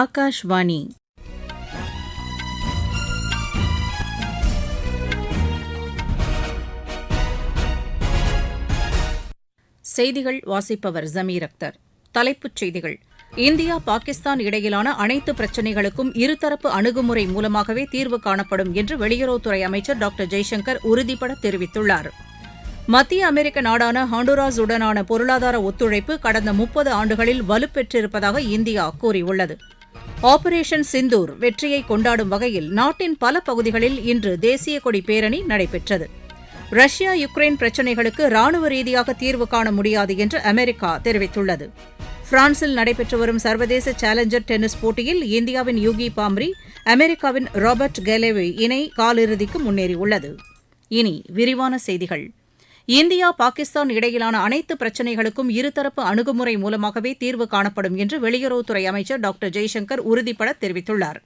ஆகாஷ்வாணி. செய்திகள் வாசிப்பவர் ஜமீர் அக்தர். தலைப்புச் செய்திகள். இந்தியா பாகிஸ்தான் இடையிலான அனைத்து பிரச்சினைகளுக்கும் இருதரப்பு அணுகுமுறை மூலமாகவே தீர்வு காணப்படும் என்று வெளியுறவுத்துறை அமைச்சர் டாக்டர் ஜெய்சங்கர் உறுதிபட தெரிவித்துள்ளார். மத்திய அமெரிக்க நாடான ஹாண்டுராஸ் உடனான பொருளாதார ஒத்துழைப்பு கடந்த முப்பது ஆண்டுகளில் வலுப்பெற்றிருப்பதாக இந்தியா கூறியுள்ளது. ஆபரேஷன் சிந்தூர் வெற்றியை கொண்டாடும் வகையில் நாட்டின் பல பகுதிகளில் இன்று தேசிய கொடி பேரணி நடைபெற்றது. ரஷ்யா யுக்ரைன் பிரச்சினைகளுக்கு ராணுவ ரீதியாக தீர்வு காண முடியாது என்று அமெரிக்கா தெரிவித்துள்ளது. பிரான்சில் நடைபெற்று வரும் சர்வதேச சேலஞ்சர் டென்னிஸ் போட்டியில் இந்தியாவின் யூகி பாம்ரி அமெரிக்காவின் ராபர்ட் கெலேவி இணை காலிறுதிக்கு முன்னேறியுள்ளது. இனி விரிவான செய்திகள். இந்தியா பாகிஸ்தான் இடையிலான அனைத்து பிரச்சினைகளுக்கும் இருதரப்பு அணுகுமுறை மூலமாகவே தீர்வு காணப்படும் என்று வெளியுறவுத்துறை அமைச்சர் டாக்டர் ஜெய்சங்கர் உறுதிபட தெரிவித்துள்ளார்.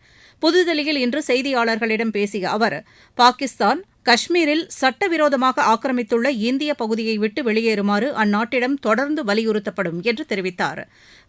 புதுதில்லியில் இன்று செய்தியாளர்களிடம் பேசிய அவர் பாகிஸ்தான் காஷ்மீரில் சட்டவிரோதமாக ஆக்கிரமித்துள்ள இந்திய பகுதியை விட்டு வெளியேறுமாறு அந்நாட்டிடம் தொடர்ந்து வலியுறுத்தப்படும் என்று தெரிவித்தார்.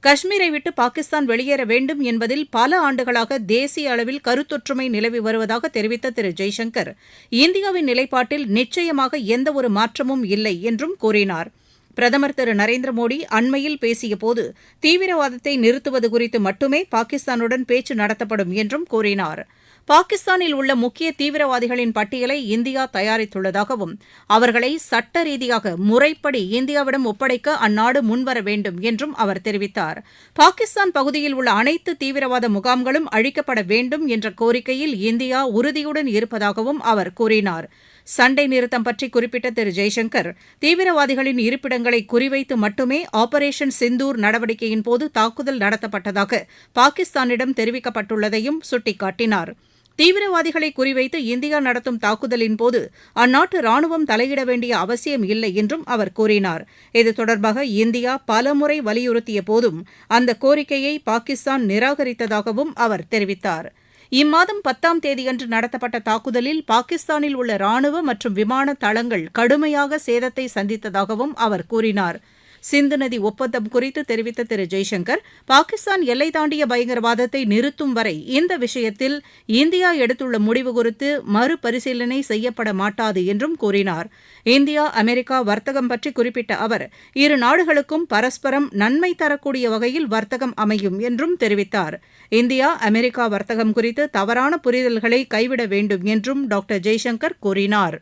காஷ்மீரை விட்டு பாகிஸ்தான் வெளியேற வேண்டும் என்பதில் பல ஆண்டுகளாக தேசிய அளவில் கருத்தொற்றுமை நிலவி வருவதாக தெரிவித்த திரு ஜெய்சங்கர் இந்தியாவின் நிலைப்பாட்டில் நிச்சயமாக எந்தவொரு மாற்றமும் இல்லை என்றும் கூறினார். பிரதமர் திரு நரேந்திர மோடி அண்மையில் பேசியபோது தீவிரவாதத்தை நிறுத்துவது குறித்து மட்டுமே பாகிஸ்தானுடன் பேச்சு நடத்தப்படும் என்றும் கூறினார். பாகிஸ்தானில் உள்ள முக்கிய தீவிரவாதிகளின் பட்டியலை இந்தியா தயாரித்துள்ளதாகவும் அவர்களை சட்ட ரீதியாக முறைப்படி இந்தியாவிடம் ஒப்படைக்க அந்நாடு முன்வர வேண்டும் என்றும் அவர் தெரிவித்தார். பாகிஸ்தான் பகுதியில் உள்ள அனைத்து தீவிரவாத முகாம்களும் அழிக்கப்பட வேண்டும் என்ற கோரிக்கையில் இந்தியா உறுதியுடன் இருப்பதாகவும் அவர் கூறினார். சண்டை நிறுத்தம் பற்றி குறிப்பிட்ட திரு. ஜெய்சங்கர் தீவிரவாதிகளின் இருப்பிடங்களை குறிவைத்து மட்டுமே ஆபரேஷன் சிந்தூர் நடவடிக்கையின் போது தாக்குதல் நடத்தப்பட்டதாக பாகிஸ்தானிடம் தெரிவிக்கப்பட்டுள்ளதையும் சுட்டிக்காட்டினார். தீவிரவாதிகளை குறிவைத்து இந்தியா நடத்தும் தாக்குதலின் போது அந்நாட்டு ராணுவம் தலையிட வேண்டிய அவசியம் இல்லை என்றும் அவர் கூறினார். இது தொடர்பாக இந்தியா பலமுறை வலியுறுத்திய போதும் அந்த கோரிக்கையை பாகிஸ்தான் நிராகரித்ததாகவும் அவர் தெரிவித்தார். இம்மாதம் பத்தாம் தேதியன்று நடத்தப்பட்ட தாக்குதலில் பாகிஸ்தானில் உள்ள ராணுவ மற்றும் விமான தளங்கள் கடுமையாக சேதத்தை சந்தித்ததாகவும் அவர் கூறினார். சிந்து நதி ஒப்பந்தம் குறித்து தெரிவித்த திரு. ஜெய்சங்கர் பாகிஸ்தான் எல்லை தாண்டிய பயங்கரவாதத்தை நிறுத்தும் வரை இந்த விஷயத்தில் இந்தியா எடுத்துள்ள முடிவு குறித்து மறுபரிசீலனை செய்யப்பட மாட்டாது என்றும் கூறினார். இந்தியா அமெரிக்கா வர்த்தகம் பற்றி குறிப்பிட்ட அவர் இரு நாடுகளுக்கும் பரஸ்பரம் நன்மை தரக்கூடிய வகையில் வர்த்தகம் அமையும் என்றும் தெரிவித்தார். இந்தியா அமெரிக்கா வர்த்தகம் குறித்து தவறான புரிதல்களை கைவிட வேண்டும் என்றும் டாக்டர் ஜெய்சங்கர் கூறினார்.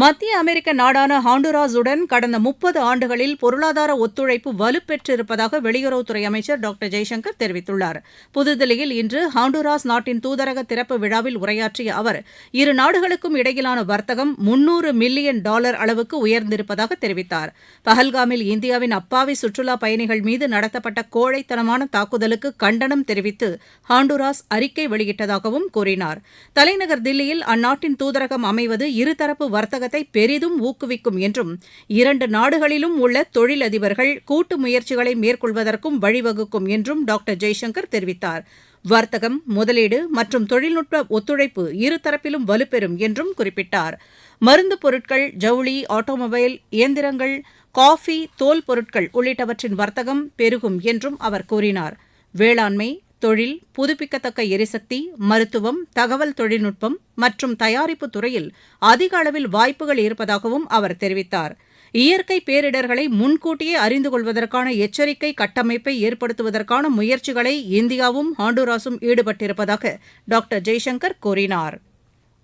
மத்திய அமெரிக்க நாடான ஹாண்டுராஸுடன் கடந்த முப்பது ஆண்டுகளில் பொருளாதார ஒத்துழைப்பு வலுப்பெற்றிருப்பதாக வெளியுறவுத்துறை அமைச்சர் டாக்டர் ஜெய்சங்கர் தெரிவித்துள்ளார். புதுதில்லியில் இன்று ஹாண்டுராஸ் நாட்டின் தூதரக திறப்பு விழாவில் உரையாற்றிய அவர் இரு நாடுகளுக்கும் இடையிலான வர்த்தகம் முன்னூறு மில்லியன் டாலர் அளவுக்கு உயர்ந்திருப்பதாக தெரிவித்தார். பஹல்காமில் இந்தியாவின் அப்பாவி சுற்றுலா பயணிகள் மீது நடத்தப்பட்ட கோழைத்தனமான தாக்குதலுக்கு கண்டனம் தெரிவித்து ஹாண்டுராஸ் அறிக்கை வெளியிட்டதாகவும் கூறினார். தலைநகர் தில்லியில் அந்நாட்டின் தூதரகம் அமைவது இருதரப்பு வர்த்தக வர்த்தகத்தை பெரிதும் ஊக்குவிக்கும் என்றும் இரண்டு நாடுகளிலும் உள்ள தொழிலதிபர்கள் கூட்டு முயற்சிகளை மேற்கொள்வதற்கும் வழிவகுக்கும் என்றும் டாக்டர் ஜெய்சங்கர் தெரிவித்தார். வர்த்தகம் முதலீடு மற்றும் தொழில்நுட்ப ஒத்துழைப்பு இருதரப்பிலும் வலுப்பெறும் என்றும் குறிப்பிட்டார். மருந்து பொருட்கள் ஜவுளி ஆட்டோமொபைல் இயந்திரங்கள் காஃபி தோல் பொருட்கள் உள்ளிட்டவற்றின் வர்த்தகம் பெருகும் என்றும் அவர் கூறினார். வேளாண்மை தொழில் புதுப்பிக்கத்தக்க எரிசக்தி மருத்துவம் தகவல் தொழில்நுட்பம் மற்றும் தயாரிப்பு துறையில் அதிக அளவில் வாய்ப்புகள் இருப்பதாகவும் அவர் தெரிவித்தார். இயற்கை பேரிடர்களை முன்கூட்டியே அறிந்து கொள்வதற்கான எச்சரிக்கை கட்டமைப்பை ஏற்படுத்துவதற்கான முயற்சிகளை இந்தியாவும் ஹாண்டுராஸும் ஈடுபட்டிருப்பதாக டாக்டர் ஜெய்சங்கர் கூறினார்.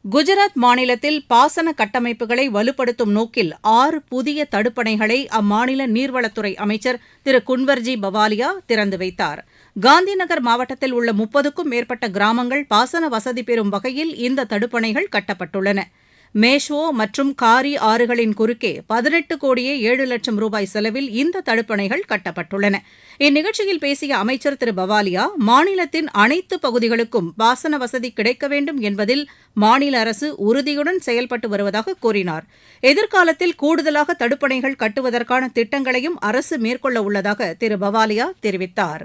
குஜராத் மாநிலத்தில் பாசன கட்டமைப்புகளை வலுப்படுத்தும் நோக்கில் ஆறு புதிய தடுப்பணைகளை அம்மாநில நீர்வளத்துறை அமைச்சர் திரு குன்வர்ஜி பவாலியா திறந்து வைத்தார். காந்திநகர் மாவட்டத்தில் உள்ள முப்பதுக்கும் மேற்பட்ட கிராமங்கள் பாசன வசதி பெறும் வகையில் இந்த தடுப்பணைகள் கட்டப்பட்டுள்ளன. மேஷோ மற்றும் காரி ஆறுகளின் குறுக்கே பதினெட்டு கோடியே ஏழு லட்சம் ரூபாய் செலவில் இந்த தடுப்பணைகள் கட்டப்பட்டுள்ளன. இந்நிகழ்ச்சியில் பேசிய அமைச்சர் திரு பவாலியா மாநிலத்தின் அனைத்து பகுதிகளுக்கும் பாசன வசதி கிடைக்க வேண்டும் என்பதில் மாநில அரசு உறுதியுடன் செயல்பட்டு வருவதாக கூறினார். எதிர்காலத்தில் கூடுதலாக தடுப்பணைகள் கட்டுவதற்கான திட்டங்களையும் அரசு மேற்கொள்ள உள்ளதாக திரு பவாலியா தெரிவித்தார்.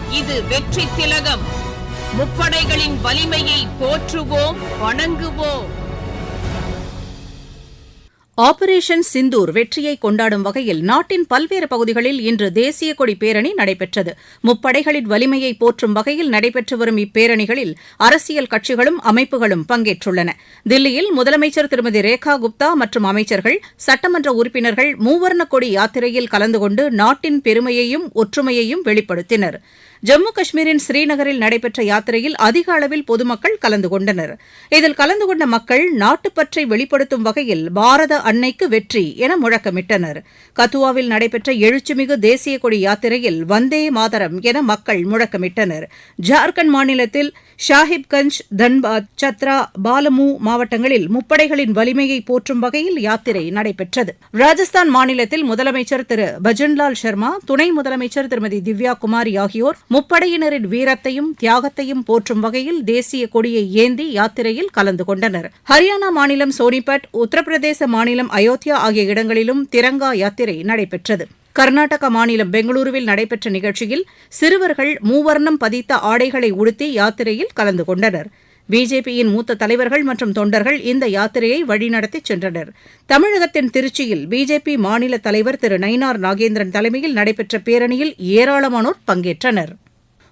இது வெற்றி திலகம். முப்படைகளின் வலிமையை போற்றுவோம் வணங்குவோம் ஆபரேஷன் சிந்தூர் வெற்றியை கொண்டாடும் வகையில் நாட்டின் பல்வேறு பகுதிகளில் இன்று தேசிய கொடி பேரணி நடைபெற்றது. முப்படைகளின் வலிமையை போற்றும் வகையில் நடைபெற்று வரும் இப்பேரணிகளில் அரசியல் கட்சிகளும் அமைப்புகளும் பங்கேற்றுள்ளன. தில்லியில் முதலமைச்சர் திருமதி ரேகா குப்தா மற்றும் அமைச்சர்கள் சட்டமன்ற உறுப்பினர்கள் மூவர்ண கொடி யாத்திரையில் கலந்து கொண்டு நாட்டின் பெருமையையும் ஒற்றுமையையும் வெளிப்படுத்தினர். ஜம்மு காஷ்மீரின் ஸ்ரீநகரில் நடைபெற்ற யாத்திரையில் அதிக அளவில் பொதுமக்கள் கலந்து கொண்டனர். இதில் கலந்து கொண்ட மக்கள் நாட்டுப்பற்றை வெளிப்படுத்தும் வகையில் பாரத அன்னைக்கு வெற்றி என முழக்கமிட்டனர். கத்துவாவில் நடைபெற்ற எழுச்சிமிகு தேசிய கொடி யாத்திரையில் வந்தே மாதரம் என மக்கள் முழக்கமிட்டனர். ஜார்க்கண்ட் மாநிலத்தில் ஷாஹிப்கஞ்ச் தன்பாத் சத்ரா பாலமு மாவட்டங்களில் முப்படைகளின் வலிமையை போற்றும் வகையில் யாத்திரை நடைபெற்றது. ராஜஸ்தான் மாநிலத்தில் முதலமைச்சர் திரு. பஜன்லால் சர்மா துணை முதலமைச்சர் திருமதி திவ்யா குமாரி ஆகியோர் முப்படையினரின் வீரத்தையும் தியாகத்தையும் போற்றும் வகையில் தேசிய கொடியை ஏந்தி யாத்திரையில் கலந்து கொண்டனர். ஹரியானா மாநிலம் சோனிபட் உத்தரப்பிரதேச மாநிலம் அயோத்தியா ஆகிய இடங்களிலும் திரங்கா யாத்திரை நடைபெற்றது. கர்நாடக மாநிலம் பெங்களூருவில் நடைபெற்ற நிகழ்ச்சியில் சிறுவர்கள் மூவர்ணம் பதித்த ஆடைகளை உடுத்தி யாத்திரையில் கலந்து கொண்டனர். பிஜேபியின் மூத்த தலைவர்கள் மற்றும் தொண்டர்கள் இந்த யாத்திரையை வழிநடத்தி சென்றனர். தமிழகத்தின் திருச்சியில் பிஜேபி மாநில தலைவர் திரு நயினார் நாகேந்திரன் தலைமையில் நடைபெற்ற பேரணியில் ஏராளமானோர் பங்கேற்றனர்.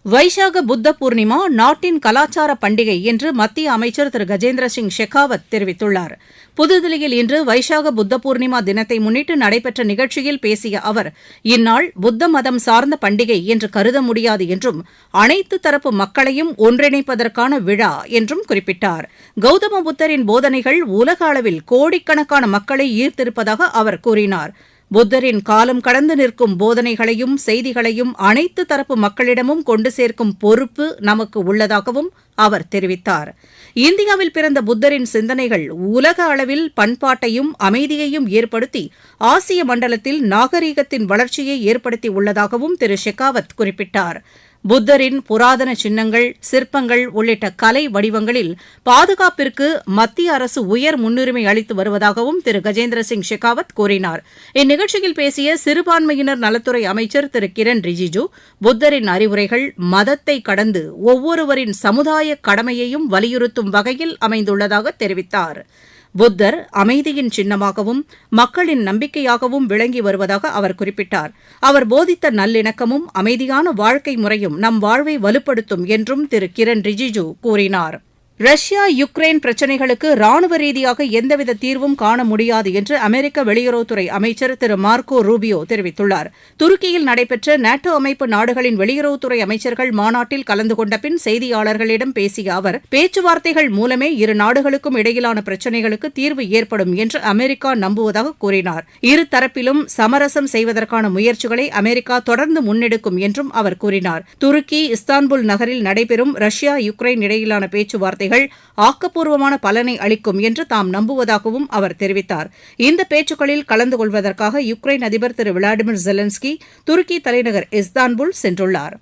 வைஷாக புத்த பூர்ணிமா நாட்டின் கலாச்சார பண்டிகை என்று மத்திய அமைச்சர் திரு கஜேந்திர சிங் ஷெகாவத் தெரிவித்துள்ளார். புதுதில்லியில் இன்று வைஷாக புத்த பூர்ணிமா தினத்தை முன்னிட்டு நடைபெற்ற நிகழ்ச்சியில் பேசிய அவர் இந்நாள் புத்த மதம் சார்ந்த பண்டிகை என்று கருத முடியாது என்றும் அனைத்து தரப்பு மக்களையும் ஒன்றிணைப்பதற்கான விழா என்றும் குறிப்பிட்டார். கௌதம புத்தரின் போதனைகள் உலக அளவில் கோடிக்கணக்கான மக்களை ஈர்த்திருப்பதாக அவர் கூறினார். புத்தரின் காலம் கடந்து நிற்கும் போதனைகளையும் செய்திகளையும் அனைத்து தரப்பு மக்களிடமும் கொண்டு சேர்க்கும் பொறுப்பு நமக்கு உள்ளதாகவும் அவர் தெரிவித்தார். இந்தியாவில் பிறந்த புத்தரின் சிந்தனைகள் உலக அளவில் பண்பாட்டையும் அமைதியையும் ஏற்படுத்தி ஆசிய மண்டலத்தில் நாகரீகத்தின் வளர்ச்சியை ஏற்படுத்தி உள்ளதாகவும் திரு ஷெகாவத் குறிப்பிட்டார். புத்தரின் புராதன சின்னங்கள் சிற்பங்கள் உள்ளிட்ட கலை வடிவங்களில் பாதுகாப்பிற்கு மத்திய அரசு உயர் முன்னுரிமை அளித்து வருவதாகவும் திரு. கஜேந்திர சிங் ஷெகாவத் கூறினார். இந்நிகழ்ச்சியில் பேசிய சிறுபான்மையினர் நலத்துறை அமைச்சர் திரு. கிரண் ரிஜிஜு புத்தரின் அறிவுரைகள் மதத்தை கடந்து ஒவ்வொருவரின் சமுதாய கடமையையும் வலியுறுத்தும் வகையில் அமைந்துள்ளதாக தெரிவித்தார். புத்தர் அமைதியின் சின்னமாகவும் மக்களின் நம்பிக்கையாகவும் விளங்கி வருவதாக அவர் குறிப்பிட்டார். அவர் போதித்த நல்லிணக்கமும் அமைதியான வாழ்க்கை முறையும் நம் வாழ்வை வலுப்படுத்தும் என்றும் திரு கிரண் ரிஜிஜு கூறினார். ரஷ்யா யுக்ரைன் பிரச்சினைகளுக்கு ராணுவ ரீதியாக எந்தவித தீர்வும் காண முடியாது என்று அமெரிக்க வெளியுறவுத்துறை அமைச்சர் திரு மார்க்கோ ரூபியோ தெரிவித்துள்ளார். துருக்கியில் நடைபெற்ற நாட்டோ அமைப்பு நாடுகளின் வெளியுறவுத்துறை அமைச்சர்கள் மாநாட்டில் கலந்து கொண்ட பின் செய்தியாளர்களிடம் பேசிய அவர் பேச்சுவார்த்தைகள் மூலமே இரு நாடுகளுக்கும் இடையிலான பிரச்சினைகளுக்கு தீர்வு ஏற்படும் என்று அமெரிக்கா நம்புவதாக கூறினார். இரு தரப்பிலும் சமரசம் செய்வதற்கான முயற்சிகளை அமெரிக்கா தொடர்ந்து முன்னெடுக்கும் என்றும் அவர் கூறினார். துருக்கி இஸ்தான்புல் நகரில் நடைபெறும் ரஷ்யா யுக்ரைன் இடையிலான பேச்சுவார்த்தை பேச்சுவார்த்தைகள் ஆக்கப்பூர்வமான பலனை அளிக்கும் என்று தாம் நம்புவதாகவும் அவர் தெரிவித்தார். இந்த பேச்சுக்களில் கலந்து கொள்வதற்காக யுக்ரைன் அதிபர் திரு விளாடிமிர் ஜெலன்ஸ்கி துருக்கி தலைநகர் இஸ்தான்புல் சென்றுள்ளார்.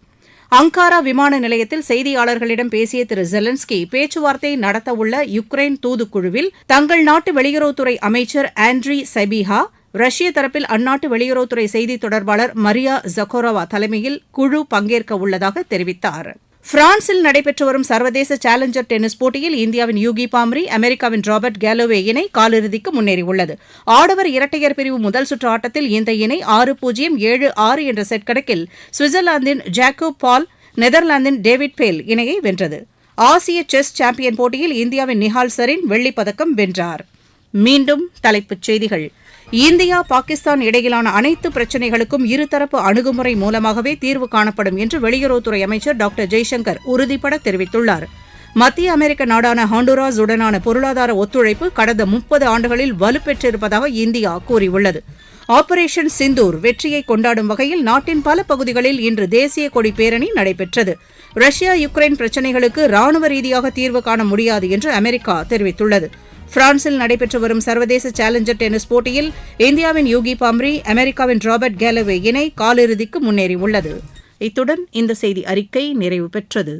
அங்காரா விமான நிலையத்தில் செய்தியாளர்களிடம் பேசிய திரு ஜெலன்ஸ்கி பேச்சுவார்த்தை நடத்தவுள்ள யுக்ரைன் தூதுக்குழுவில் தங்கள் நாட்டு வெளியுறவுத்துறை அமைச்சர் ஆண்ட்ரி சைபிஹா ரஷ்ய தரப்பில் அந்நாட்டு வெளியுறவுத்துறை செய்தி தொடர்பாளர் மரியா ஜக்கோரோவா தலைமையில் குழு பங்கேற்க உள்ளதாக தெரிவித்தார். பிரான்சில் நடைபெற்று வரும் சர்வதேச சேலஞ்சர் டென்னிஸ் போட்டியில் இந்தியாவின் யூகி பாம்ரி அமெரிக்காவின் ராபர்ட் கேலோவே இணை காலிறுதிக்கு முன்னேறியுள்ளது. ஆடவர் இரட்டையர் பிரிவு முதல் சுற்று ஆட்டத்தில் இந்த இணை ஆறு பூஜ்ஜியம் ஏழு ஆறு என்ற செட் கணக்கில் சுவிட்சர்லாந்தின் ஜாக்கோ பால் நெதர்லாந்தின் டேவிட் பேல் இணையை வென்றது. ஆசிய செஸ் சாம்பியன் போட்டியில் இந்தியாவின் நிஹால் சரின் வெள்ளிப் பதக்கம் வென்றார். மீண்டும் தலைப்புச் செய்திகள். இந்தியா பாகிஸ்தான் இடையிலான அனைத்து பிரச்சினைகளுக்கும் இருதரப்பு அணுகுமுறை மூலமாகவே தீர்வு காணப்படும் என்று வெளியுறவுத்துறை அமைச்சர் டாக்டர் ஜெய்சங்கர் உறுதிபட தெரிவித்துள்ளார். மத்திய அமெரிக்க நாடான ஹாண்டுராஸ் உடனான பொருளாதார ஒத்துழைப்பு கடந்த முப்பது ஆண்டுகளில் வலுப்பெற்றிருப்பதாக இந்தியா கூறியுள்ளது. ஆபரேஷன் சிந்தூர் வெற்றியை கொண்டாடும் வகையில் நாட்டின் பல பகுதிகளில் இன்று தேசிய கொடி பேரணி நடைபெற்றது. ரஷ்யா யுக்ரைன் பிரச்சினைகளுக்கு ராணுவ ரீதியாக தீர்வு காண முடியாது என்று அமெரிக்கா தெரிவித்துள்ளது. பிரான்சில் நடைபெற்று வரும் சர்வதேச சேலஞ்சர் டென்னிஸ் போட்டியில் இந்தியாவின் யூகி பாம்ரி அமெரிக்காவின் ராபர்ட் கேலவே இணை காலிறுதிக்கு முன்னேறியுள்ளது. இத்துடன் இந்த செய்தி அறிக்கை நிறைவு பெற்றது.